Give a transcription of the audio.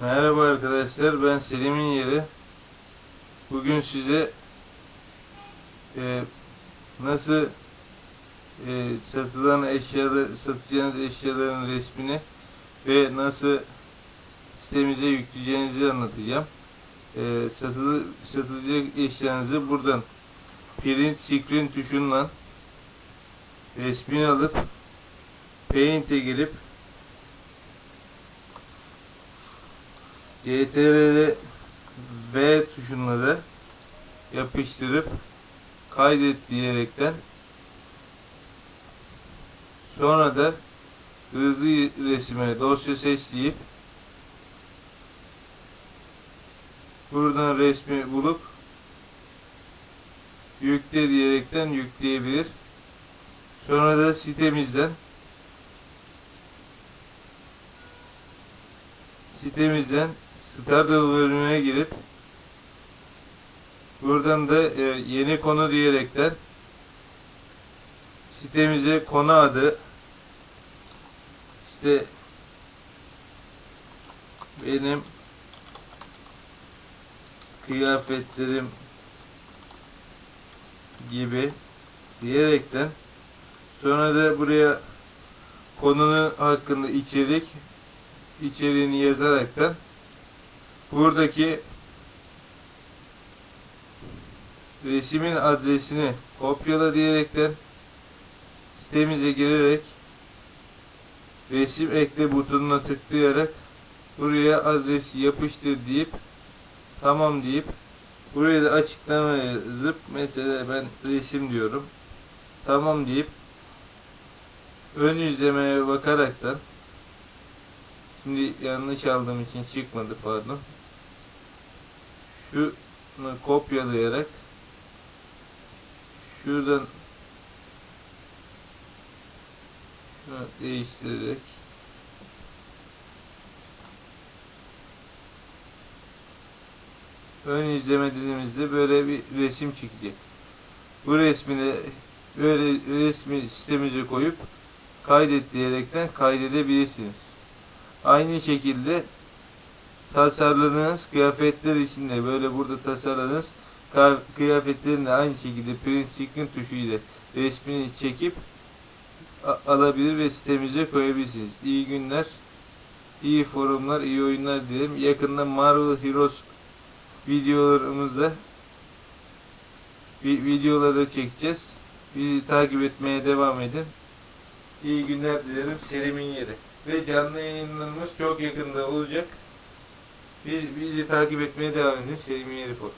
Merhaba arkadaşlar, ben Selim'in yeri. Bugün size e, nasıl e, satılan eşyalar, satacağınız eşyaların resmini ve nasıl sitemize yükleyeceğinizi anlatacağım. E, satılı, satılacak eşyanızı buradan print screen tuşundan resmini alıp Paint'e girip CTRL V tuşuna da yapıştırıp kaydet diyerekten sonra da hızlı resime dosya seç buradan resmi bulup yükle diyerekten yükleyebilir. Sonra da sitemizden sitemizden Stardew bölümüne girip buradan da e, yeni konu diyerekten sitemize konu adı işte benim kıyafetlerim gibi diyerekten sonra da buraya konunun hakkında içerik içeriğini yazaraktan buradaki resimin adresini kopyala diyerekten sitemize girerek resim ekle butonuna tıklayarak buraya adresi yapıştır deyip tamam deyip buraya da açıklama yazıp mesela ben resim diyorum tamam deyip ön izlemeye bakaraktan Şimdi yanlış aldığım için çıkmadı pardon. Şunu kopyalayarak şuradan şunu değiştirerek ön izleme dediğimizde böyle bir resim çıkacak. Bu resmini böyle resmi sistemimize koyup kaydet diyerekten kaydedebilirsiniz. Aynı şekilde tasarladığınız kıyafetler için de böyle burada tasarladığınız kıyafetlerin de aynı şekilde print screen tuşuyla resmini çekip alabilir ve sitemize koyabilirsiniz. İyi günler, iyi forumlar, iyi oyunlar dilerim. Yakında Marvel Heroes videolarımızda vi- videoları çekeceğiz. Bizi takip etmeye devam edin. İyi günler dilerim. Selim'in yeri. Ve canlı yayınlarımız çok yakında olacak. Biz, bizi takip etmeye devam edin. Selim'in yeri for.